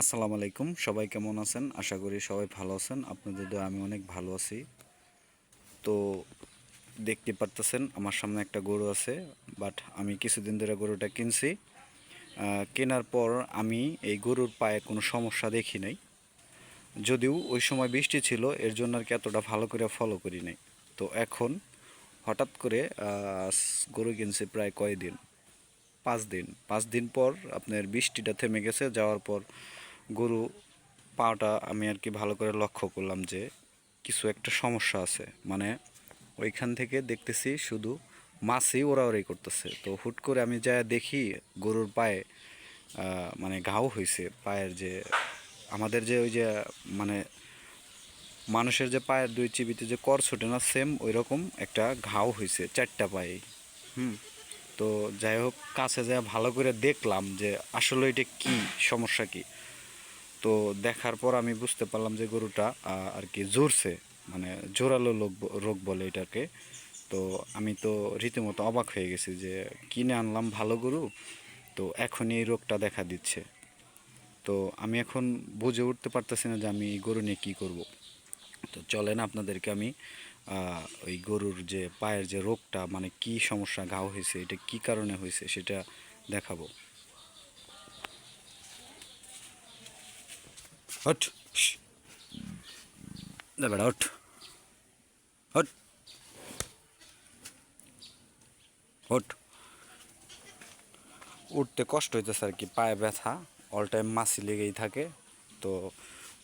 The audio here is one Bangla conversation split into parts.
আসসালামু আলাইকুম। সবাই কেমন আছেন? আশা করি সবাই ভালো আছেন। আপনাদের দোয়া, আমি অনেক ভালো আছি। তো দেখতে পারতেছেন, আমার সামনে একটা গরু আছে বাট আমি কিছুদিন ধরে গরুটা কিনছি। কেনার পর আমি এই গরুর পায়ে কোনো সমস্যা দেখি নাই। যদিও ওই সময় বৃষ্টি ছিল, এর জন্য আর কি এতটা ভালো করে ফলো করি নাই। তো এখন হঠাৎ করে গরু কিনছি প্রায় কয়দিন? পাঁচ দিন। পাঁচ দিন পর আপনার বৃষ্টিটা থেমে গেছে, যাওয়ার পর গরু পাওয়াটা আমি আর কি ভালো করে লক্ষ্য করলাম যে কিছু একটা সমস্যা আছে। মানে ওইখান থেকে দেখতেছি শুধু মাছই ওড়াওড়ি করতেছে। তো হুট করে আমি যা দেখি গরুর পায়ে মানে ঘাও হয়েছে পায়ের যে আমাদের যে ওই যে মানে মানুষের যে পায়ের দুই চিবিতে যে কর ছোটে না, সেম ওই রকম একটা ঘাও হয়েছে চারটা পায়ে হুম? তো যাই হোক, কাছে যা ভালো করে দেখলাম যে আসলে এটা কি, সমস্যা কি। তো দেখার পর আমি বুঝতে পারলাম যে গরুটা আর কি জোরছে মানে জোরালো লোক রোগ বলে এটাকে। তো আমি তো রীতিমতো অবাক হয়ে গেছি যে কিনে আনলাম ভালো গরু, তো এখন এই রোগটা দেখা দিচ্ছে। তো আমি এখন বুঝে উঠতে পারতেছি না যে আমি এই গরু নিয়ে কী করব। তো চলেন আপনাদেরকে আমি ওই গরুর যে পায়ের যে রোগটা মানে কি সমস্যা, ঘাও হয়েছে, এটা কি কারণে হয়েছে সেটা দেখাবো। শ। দে বেটা হট। হট। হট। উঠতে কষ্ট হইতেছে আর কি, পায়ে ব্যথা অল টাইম মাছি লেগেই থাকে। তো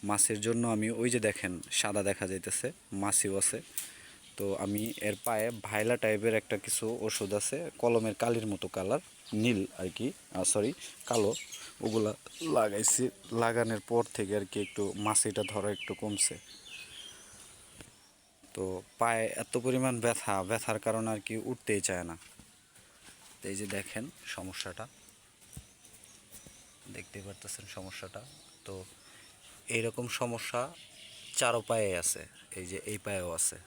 মাছের জন্য আমি ওই যে দেখেন, সাদা দেখা যাইতেছে, মাছিও আছে। তো আমি এর পায়ে ভাইলা টাইপের একটা কিছু ওষুধ আছে, কলমের কালির মতো কালার নীল আর কি সরি কালো, ওগুলা লাগাইছি। লাগানোর পর থেকে আর কি একটু মাছিটা ধরা একটু কমছে। তো পায়ে এত পরিমাণ ব্যথা, ব্যথার কারণে আর কি উঠতেই চায় না। এই যে দেখেন সমস্যাটা দেখতে পারতেছেন সমস্যাটা। তো এইরকম সমস্যা চারো পায়ে আছে, এই যে এই পায়েও আছে।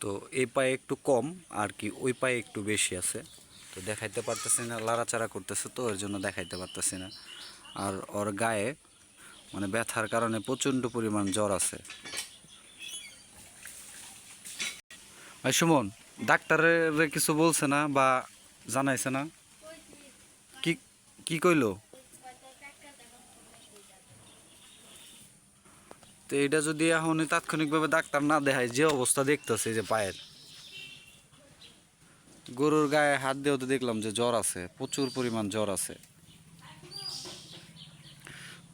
তো এই পায়ে একটু কম, আর কি ওই পায়ে একটু বেশি আছে। তো দেখাইতে পারতেছি না, লাড়াচাড়া করতেছে তো এর জন্য দেখাইতে পারতেছি না। আর ওর গায়ে মানে ব্যথার কারণে প্রচণ্ড পরিমাণ জ্বর আছে। ভাই সুমন, ডাক্তারের কিছু বলছে না বা জানাইছে না? কি কি কইলো? তো এটা যদি এখন তাৎক্ষণিকভাবে ডাক্তার না দেখায়, যে অবস্থা দেখতেছে যে পায়ের। গরুর গায়ে হাত দিয়েও তো দেখলাম যে জ্বর আছে, প্রচুর পরিমাণ জ্বর আছে।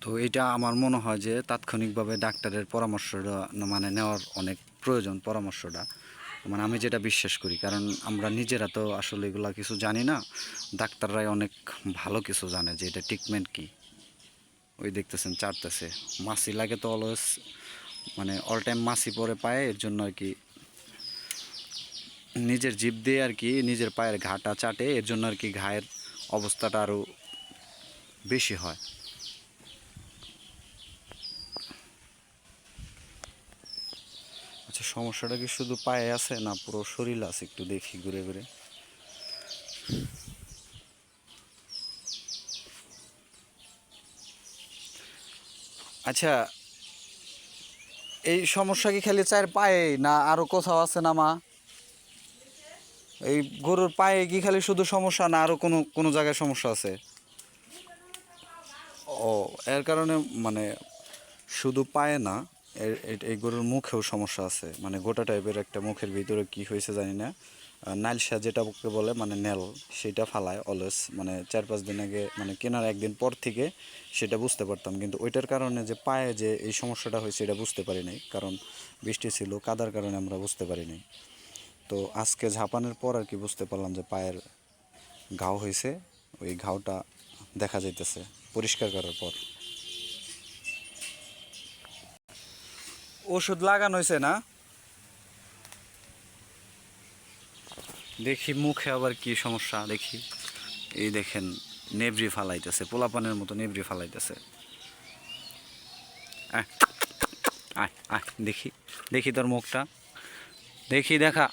তো এটা আমার মনে হয় যে তাৎক্ষণিকভাবে ডাক্তারের পরামর্শটা মানে নেওয়ার অনেক প্রয়োজন পরামর্শটা। মানে আমি যেটা বিশ্বাস করি, কারণ আমরা নিজেরা তো আসলে এগুলা কিছু জানি না, ডাক্তাররাই অনেক ভালো কিছু জানে যে এটা ট্রিটমেন্ট কী। ওই দেখতেছেন চাটতেছে মাছি লাগে তো অলওয়েজ মানে অল টাইম মাছি পরে পায়ে, এর জন্য আর কি নিজের জিভ দিয়ে আর কি নিজের পায়ের ঘাটা চাটে, এর জন্য আর কি ঘায়ের অবস্থাটা আরও বেশি হয়। আচ্ছা সমস্যাটা কি শুধু পায়ে আছে না পুরো শরীর আছে? একটু দেখি ঘুরে ঘুরে। আচ্ছা এই সমস্যা কি খালি চায়ের পায়ে না আরও কোথাও আছে না মা? এই গরুর পায়ে কি খালি শুধু সমস্যা না আরও কোনো কোনো জায়গায় সমস্যা আছে? ও, এর কারণে মানে শুধু পায়ে না এই গরুর মুখেও সমস্যা আছে। মানে গোটা টাইপের একটা মুখের ভিতরে কি হয়েছে জানি না। নাইলসা যেটা বলে মানে নেল, সেটা ফালায় অলওয়েজ মানে চার পাঁচ দিন আগে মানে কেনার একদিন পর থেকে সেটা বুঝতে পারতাম। কিন্তু ওইটার কারণে যে পায়ে যে এই সমস্যাটা হয়েছে এটা বুঝতে পারি নাই। কারণ বৃষ্টি ছিল, কাদার কারণে আমরা বুঝতে পারি নাই। তো আজকে ঝাপানের পর আর কি বুঝতে পারলাম যে পায়ের ঘাও হয়েছে, ওই ঘাওটা দেখা যাইতেছে, পরিষ্কার করার পর। ওষুধ লাগানো হয়েছে না? দেখি মুখে আবার কি সমস্যা, দেখি। এই দেখেন নেবরি ফালাইতেছে, পোলাপানের মতো নেবরি ফালাইতেছে। দেখি দেখি তোর মুখটা। দেখি, দেখা।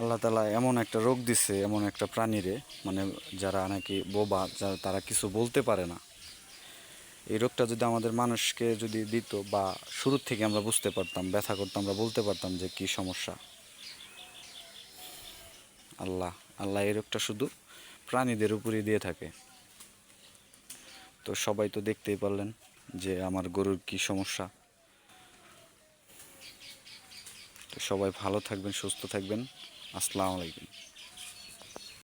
আল্লাহ তালা এমন একটা রোগ দিছে, এমন একটা প্রাণীরে মানে যারা নাকি বোবা যারা তারা কিছু বলতে পারে না। এই রোগটা যদি আমাদের মানুষকে যদি দিত বা শুরুর থেকে আমরা বুঝতে পারতাম, ব্যথা করতাম আমরা বলতে পারতাম যে কি সমস্যা। আল্লাহ আল্লাহ এই রোগটা শুধু প্রাণীদের উপরই দিয়ে থাকে। তো সবাই তো দেখতেই পারলেন যে আমার গরুর কি সমস্যা। তো সবাই ভালো থাকবেন, সুস্থ থাকবেন। আসসালামু আলাইকুম।